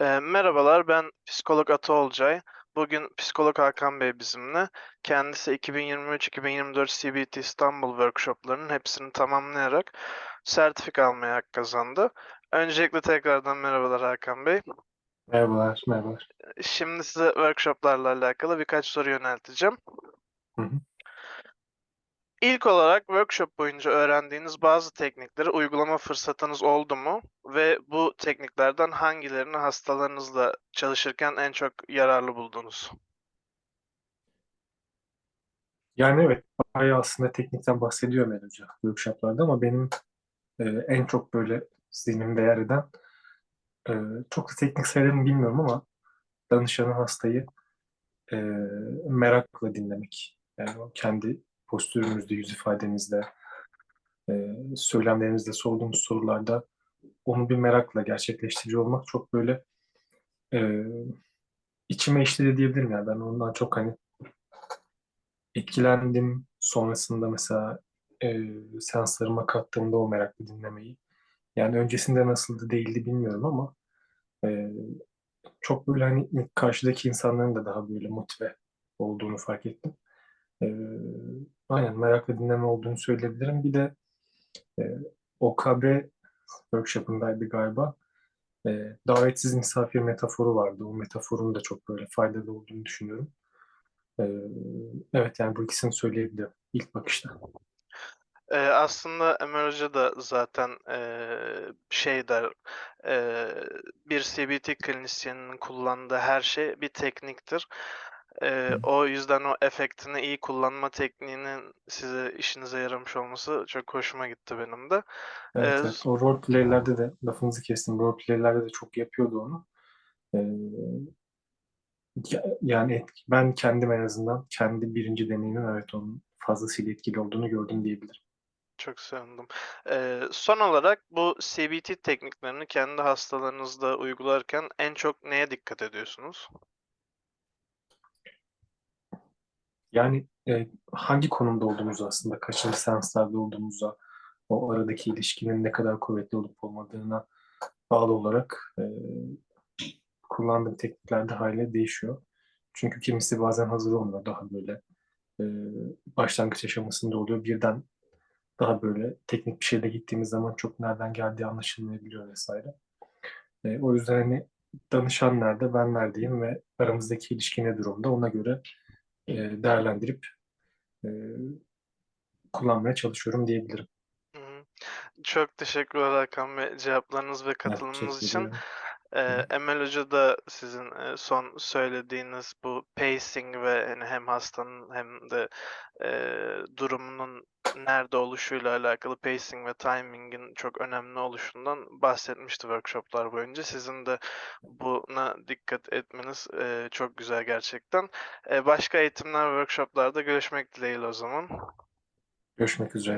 Eee, merhabalar, ben psikolog Ata Olcay. Bugün psikolog Hakan Bey bizimle. Kendisi 2023-2024 CBT İstanbul workshoplarının hepsini tamamlayarak sertifika almaya hak kazandı. Öncelikle tekrardan merhabalar Hakan Bey. Merhabalar, merhabalar. Şimdi size workshoplarla alakalı birkaç soru yönelteceğim. Hı hı. İlk olarak workshop boyunca öğrendiğiniz bazı teknikleri uygulama fırsatınız oldu mu? Ve bu tekniklerden hangilerini hastalarınızla çalışırken en çok yararlı buldunuz? Yani evet, bayağı aslında teknikten bahsediyor Mel Hoca workshoplarda ama benim e, en çok böyle zihnimde yer eden e, çok da teknik sayılarını bilmiyorum ama danışanın hastayı e, merakla dinlemek. Yani kendi postürümüzde, yüz ifademizde, e, söylemlerimizde sorduğumuz sorularda onu bir merakla gerçekleştirici olmak çok böyle e, içime işledi diyebilirim yani. Ben ondan çok hani etkilendim. Sonrasında mesela e, seanslarıma kattığımda o meraklı dinlemeyi. Yani öncesinde nasıldı değildi bilmiyorum ama e, çok böyle hani karşıdaki insanların da daha böyle motive olduğunu fark ettim. E, aynen meraklı dinleme olduğunu söyleyebilirim. Bir de e, OKB workshop'ındaydı galiba. E, davetsiz misafir metaforu vardı. O metaforun da çok böyle faydalı olduğunu düşünüyorum. E, evet yani bu ikisini söyleyebilirim ilk bakışta. Eee, aslında Emel Hoca da zaten, eee, şey der, eee, bir CBT klinisyeninin kullandığı her şey bir tekniktir. Hı. o yüzden o efektini iyi kullanma tekniğinin size işinize yaramış olması çok hoşuma gitti benim de. Evet, Eee, evet. O roleplay'lerde de lafınızı kestim. Roleplay'lerde de çok yapıyordu onu. Ee, ya- yani etki- ben kendim en azından kendi birinci deneyimim evet onun fazlasıyla etkili olduğunu gördüm diyebilirim. Çok sevindim. Eee, son olarak bu CBT tekniklerini kendi hastalarınızda uygularken en çok neye dikkat ediyorsunuz? Yani e, hangi konumda olduğumuzu aslında, kaçıncı seanslarda olduğumuza, o aradaki ilişkinin ne kadar kuvvetli olup olmadığına bağlı olarak e, kullandığım teknikler de haliyle değişiyor. Çünkü kimisi bazen hazır olmuyor. Daha böyle e, başlangıç aşamasında oluyor. Birden daha böyle teknik bir şeyle gittiğimiz zaman çok nereden geldiği anlaşılmayabiliyor vesaire. E, o yüzden hani danışan nerede, ben neredeyim ve aramızdaki ilişki ne durumda ona göre e, değerlendirip e, kullanmaya çalışıyorum diyebilirim. Çok teşekkürler Hakan Bey, cevaplarınız ve katılımınız için. Eee, hı. Emel Hoca da sizin, eee, son söylediğiniz bu pacing ve, hani, hem hastanın hem de, eee, durumunun nerede oluşuyla alakalı pacing ve timing'in çok önemli oluşundan bahsetmişti workshop'lar boyunca. Sizin de buna dikkat etmeniz, eee, çok güzel gerçekten. Eee, başka eğitimler, workshop'larda görüşmek dileğiyle o zaman. Görüşmek üzere.